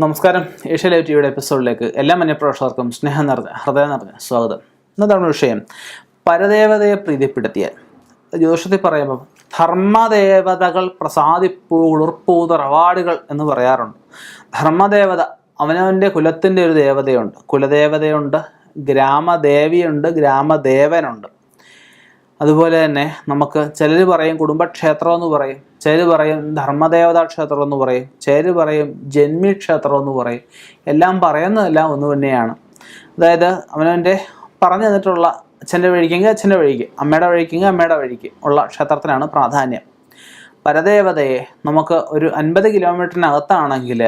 നമസ്കാരം. Asia live ടിവിയുടെ എപ്പിസോഡിലേക്ക് എല്ലാ മന്യപ്രേക്ഷകർക്കും സ്നേഹം നിറഞ്ഞ ഹൃദയം നിറഞ്ഞ സ്വാഗതം. എന്നതാണ് വിഷയം പരദേവതയെ പ്രീതിപ്പെടുത്തിയാൽ. ജ്യോതിഷത്തിൽ പറയുമ്പോൾ ധർമ്മദേവതകൾ പ്രസാദിപ്പൂ ഉളുർപ്പൂ റവാർഡുകൾ എന്ന് പറയാറുണ്ട്. ധർമ്മദേവത അവനവന്റെ കുലത്തിന്റെ ഒരു ദേവതയുണ്ട്. കുലദേവതയുണ്ട് ഗ്രാമദേവിയുണ്ട് ഗ്രാമദേവനുണ്ട്. അതുപോലെ തന്നെ നമുക്ക് ചിലർ പറയും കുടുംബക്ഷേത്രം എന്ന് പറയും ചിലർ പറയും ധർമ്മദേവതാ ക്ഷേത്രം എന്ന് പറയും ചിലർ പറയും ജന്മി ക്ഷേത്രം എന്ന് പറയും. എല്ലാം പറയുന്നതെല്ലാം ഒന്ന് തന്നെയാണ്. അതായത് അവനവന്റെ പറഞ്ഞു തന്നിട്ടുള്ള അച്ഛന്റെ വഴിക്കെങ്കിൽ അച്ഛന്റെ വഴിക്ക് അമ്മയുടെ വഴിക്കെങ്കിൽ അമ്മയുടെ വഴിക്ക് ഉള്ള ക്ഷേത്രത്തിനാണ് പ്രാധാന്യം. പരദേവതയെ നമുക്ക് ഒരു അൻപത് കിലോമീറ്ററിനകത്താണെങ്കിൽ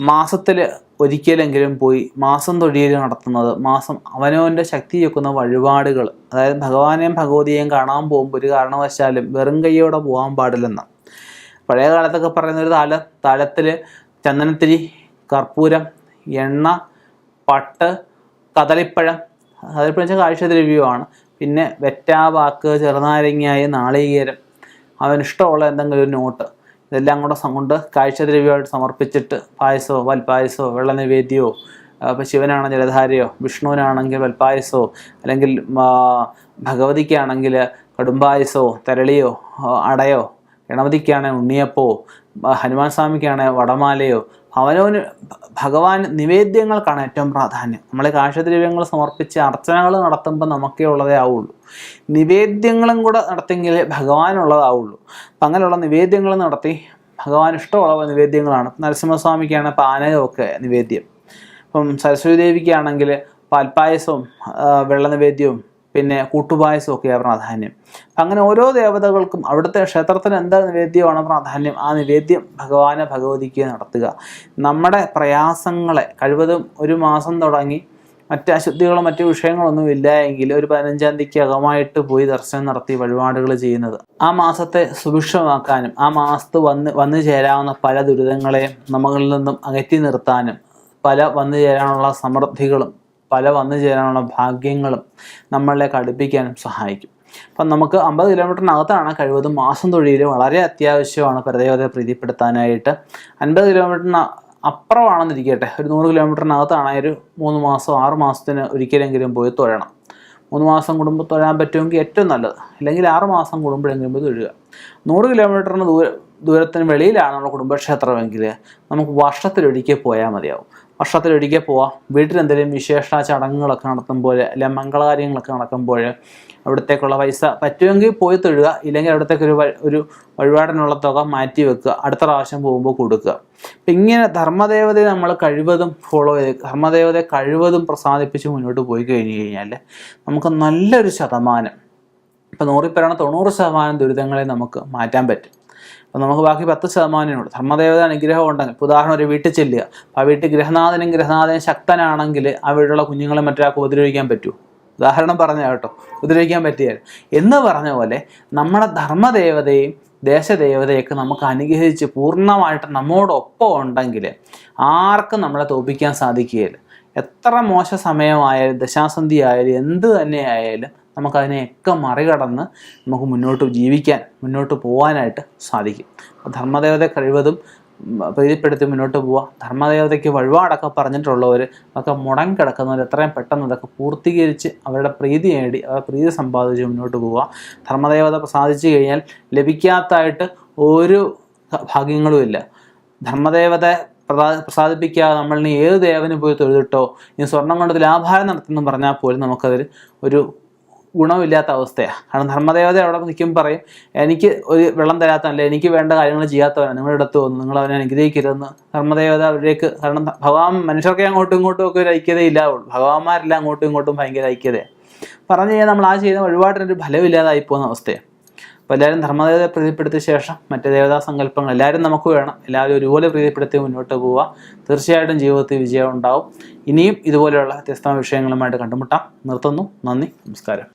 മാസത്തിൽ ഒരിക്കലെങ്കിലും പോയി മാസം തൊഴിൽ നടത്തുന്നത് മാസം അവനവന്റെ ശക്തി വെക്കുന്ന വഴിപാടുകൾ അതായത് ഭഗവാനെയും ഭഗവതിയെയും കാണാൻ പോകുമ്പോൾ ഒരു കാരണവശാലും വെറും കൈയോടെ പോകാൻ പാടില്ലെന്ന് പഴയ കാലത്തൊക്കെ പറയുന്ന ഒരു താല താലത്തിൽ ചന്ദനത്തിരി കർപ്പൂരം എണ്ണ പട്ട് കദളിപ്പഴം കദളിപ്പഴം വെച്ചാൽ കാഴ്ചദ്രവ്യമാണ് പിന്നെ വെറ്റാവാക്ക് ചെറുനാരങ്ങായി നാളികേരം അവനിഷ്ടമുള്ള എന്തെങ്കിലും ഒരു നോട്ട്. ഇതെല്ലാം കൂടെ കൊണ്ട് കാഴ്ചദ്രവ്യമായിട്ട് സമർപ്പിച്ചിട്ട് പായസോ വൽപ്പായസമോ വെള്ള നിവേദ്യമോ അപ്പോൾ ശിവനാണെങ്കിൽ ജലധാരയോ വിഷ്ണുവിനാണെങ്കിൽ വൽപ്പായസോ അല്ലെങ്കിൽ ഭഗവതിക്കാണെങ്കിൽ കടുംബായസോ തരളിയോ അടയോ ഗണപതിക്കാണെങ്കിൽ ഉണ്ണിയപ്പോ ഹനുമാൻ സ്വാമിക്കാണ് വടമാലയോ? അവനവന് ഭഗവാൻ നിവേദ്യങ്ങൾക്കാണ് ഏറ്റവും പ്രാധാന്യം. നമ്മൾ കാഴ്ചദ്രവ്യങ്ങൾ സമർപ്പിച്ച് അർച്ചനകൾ നടത്തുമ്പോൾ നമുക്കേ ഉള്ളതേ ആവുള്ളൂ. നിവേദ്യങ്ങളും കൂടെ നടത്തിയെങ്കിലേ ഭഗവാനുള്ളതാവുള്ളൂ അപ്പം അങ്ങനെയുള്ള നിവേദ്യങ്ങൾ നടത്തി ഭഗവാൻ ഇഷ്ടമുള്ള നിവേദ്യങ്ങളാണ്. നരസിംഹസ്വാമിക്കാണ് പാനകമൊക്കെ നിവേദ്യം. ഇപ്പം സരസ്വതി ദേവിക്കാണെങ്കിൽ പാൽപ്പായസവും വെള്ള നിവേദ്യവും പിന്നെ കൂട്ടുപായസം ഒക്കെയാണ് പ്രാധാന്യം. അങ്ങനെ ഓരോ ദേവതകൾക്കും അവിടുത്തെ ക്ഷേത്രത്തിന് എന്താ നിവേദ്യമാണ് പ്രാധാന്യം? ആ നിവേദ്യം ഭഗവാനെ ഭഗവതിക്ക് നടത്തുക. നമ്മുടെ പ്രയാസങ്ങളെ കഴിവതും ഒരു മാസം തുടങ്ങി മറ്റ് അശുദ്ധികളോ മറ്റു വിഷയങ്ങളൊന്നും ഇല്ല എങ്കിൽ ഒരു പതിനഞ്ചാം തീയതിക്ക് അകമായിട്ട് പോയി ദർശനം നടത്തി വഴിപാടുകൾ ചെയ്യുന്നത്. ആ മാസത്തെ സുഭിക്ഷമാക്കാനും ആ മാസത്ത് വന്ന് വന്നു ചേരാവുന്ന പല ദുരിതങ്ങളെയും നമ്മളിൽ നിന്നും അകറ്റി നിർത്താനും പല വന്നു ചേരാനുള്ള സമൃദ്ധികളും പല വന്നു ചേരാനുള്ള ഭാഗ്യങ്ങളും നമ്മളെ കടുപ്പിക്കാനും സഹായിക്കും. അപ്പം നമുക്ക് അമ്പത് കിലോമീറ്ററിനകത്താണ് കഴിവതും മാസം തൊഴിൽ വളരെ അത്യാവശ്യമാണ് പരദേവതയെ പ്രീതിപ്പെടുത്താനായിട്ട്. അൻപത് കിലോമീറ്ററിന് അപ്പുറമാണെന്നിരിക്കട്ടെ ഒരു നൂറ് കിലോമീറ്ററിനകത്താണെങ്കിൽ ഒരു മൂന്ന് മാസം ആറ് മാസത്തിന് ഒരിക്കലെങ്കിലും പോയി തൊഴണം. മൂന്ന് മാസം കൂടുമ്പോൾ തൊഴാൻ പറ്റുമെങ്കിൽ ഏറ്റവും നല്ലത്. അല്ലെങ്കിൽ ആറ് മാസം കൂടുമ്പോഴെങ്കിലും പോയി തൊഴുക. നൂറ് കിലോമീറ്ററിന് ദൂര ദൂരത്തിന് വെളിയിലാണ് നമ്മുടെ കുടുംബക്ഷേത്രമെങ്കിൽ നമുക്ക് വർഷത്തിലൊരിക്കൽ പോയാൽ മതിയാവും. വർഷത്തിലൊരിക്കൽ പോവാം. വീട്ടിലെന്തെങ്കിലും വിശേഷ ചടങ്ങുകളൊക്കെ നടത്തുമ്പോൾ അല്ലെങ്കിൽ മംഗളകാര്യങ്ങളൊക്കെ നടക്കുമ്പോൾ അവിടത്തേക്കുള്ള പൈസ പറ്റുമെങ്കിൽ പോയി തൊഴുക ഇല്ലെങ്കിൽ അവിടത്തേക്ക് ഒരു ഒരു വഴിപാടിനുള്ള തുക മാറ്റി വെക്കുക അടുത്ത പ്രാവശ്യം പോകുമ്പോൾ കൊടുക്കുക. അപ്പം ഇങ്ങനെ ധർമ്മദേവതയെ നമ്മൾ കഴിവതും ഫോളോ ചെയ്ത് ധർമ്മദേവതയെ കഴിവതും പ്രസാദിപ്പിച്ച് മുന്നോട്ട് പോയി കഴിഞ്ഞ് കഴിഞ്ഞാൽ നമുക്ക് നല്ലൊരു ശതമാനം ഇപ്പം നൂറിൽ തൊണ്ണൂറ് ശതമാനം ദുരിതങ്ങളെ നമുക്ക് മാറ്റാൻ പറ്റും. അപ്പം നമുക്ക് ബാക്കി പത്ത് ശതമാനമുണ്ട് ധർമ്മദേവത അനുഗ്രഹം ഉണ്ടെങ്കിൽ ഇപ്പോൾ ഉദാഹരണം ഒരു വീട്ടിൽ ചെല്ലുക. ആ വീട്ടിൽ ഗൃഹനാഥനും ഗൃഹനാഥനും ശക്തനാണെങ്കിൽ ആ വീട്ടിലുള്ള കുഞ്ഞുങ്ങളെ മറ്റൊരാൾക്ക് ഉപദ്രവിക്കാൻ പറ്റുമോ ഉദാഹരണം പറഞ്ഞ കേട്ടോ ഉപദ്രവിക്കാൻ പറ്റിയാൽ. എന്ന് പറഞ്ഞ പോലെ നമ്മുടെ ധർമ്മദേവതയും ദേശദേവതയൊക്കെ നമുക്ക് അനുഗ്രഹിച്ച് പൂർണമായിട്ട് നമ്മോടൊപ്പം ഉണ്ടെങ്കിൽ ആർക്കും നമ്മളെ തോപ്പിക്കാൻ സാധിക്കുകയില്ല. എത്ര മോശ സമയമായാലും ദശാസന്ധി ആയാലും എന്ത് തന്നെ ആയാലും നമുക്കതിനെയൊക്കെ മറികടന്ന് നമുക്ക് മുന്നോട്ട് ജീവിക്കാൻ മുന്നോട്ട് പോകാനായിട്ട് സാധിക്കും. അപ്പോൾ ധർമ്മദേവതയെ കഴിവതും പ്രീതിപ്പെടുത്തി മുന്നോട്ട് പോവുക ധർമ്മദേവതയ്ക്ക് വഴിപാടൊക്കെ പറഞ്ഞിട്ടുള്ളവർ അതൊക്കെ മുടങ്ങി കിടക്കുന്നവർ എത്രയും പെട്ടെന്ന് അതൊക്കെ പൂർത്തീകരിച്ച് അവരുടെ പ്രീതി നേടി അവരുടെ പ്രീതി സമ്പാദിച്ച് മുന്നോട്ട് പോവുക ധർമ്മദേവത പ്രസാദിച്ചു കഴിഞ്ഞാൽ ലഭിക്കാത്തായിട്ട് ഒരു ഭാഗ്യങ്ങളുമില്ല ധർമ്മദേവത പ്രസാ പ്രസാദിപ്പിക്കാതെ നമ്മളിനി ഏത് ദേവന് പോയി തൊഴുതിട്ടോ ഇനി സ്വർണം കൊണ്ട് ലാഭാരം നടത്തുന്നു പറഞ്ഞാൽ പോലും നമുക്കതിൽ ഒരു ഗുണമില്ലാത്ത അവസ്ഥയാണ് കാരണം ധർമ്മദേവത അവിടെ നിൽക്കും പറയും എനിക്ക് ഒരു വെള്ളം തരാത്തല്ല എനിക്ക് വേണ്ട കാര്യങ്ങൾ ചെയ്യാത്തവനാണ് നിങ്ങളുടെ അടുത്ത് വന്നു നിങ്ങൾ അവനെ അനുഗ്രഹിക്കരുതെന്ന്. ധർമ്മദേവത അവരിലേക്ക് കാരണം ഭഗവാൻ മനുഷ്യർക്ക് അങ്ങോട്ടും ഇങ്ങോട്ടും ഒക്കെ ഒരു ഐക്യതയില്ലാവുള്ളൂ ഭഗവാന്മാരെല്ലാം അങ്ങോട്ടും ഇങ്ങോട്ടും ഭയങ്കര ഐക്യതയാണ് പറഞ്ഞു കഴിഞ്ഞാൽ നമ്മൾ ആ ചെയ്യുന്ന വഴിപാടിനൊരു ഫലമില്ലാതായി പോകുന്ന അവസ്ഥയാണ് അപ്പോൾ എല്ലാവരും ധർമ്മദേവതയെ പ്രീതിപ്പെടുത്തിയ ശേഷം മറ്റ് ദേവതാ സങ്കല്പങ്ങൾ എല്ലാവരും നമുക്ക് വേണം. എല്ലാവരും ഒരുപോലെ പ്രീതിപ്പെടുത്തി മുന്നോട്ട് പോവുക. തീർച്ചയായിട്ടും ജീവിതത്തിൽ വിജയം ഉണ്ടാവും. ഇനിയും ഇതുപോലെയുള്ള വ്യത്യസ്തമായ വിഷയങ്ങളുമായിട്ട് കണ്ടുമുട്ടാം. നിർത്തുന്നു. നന്ദി. നമസ്കാരം.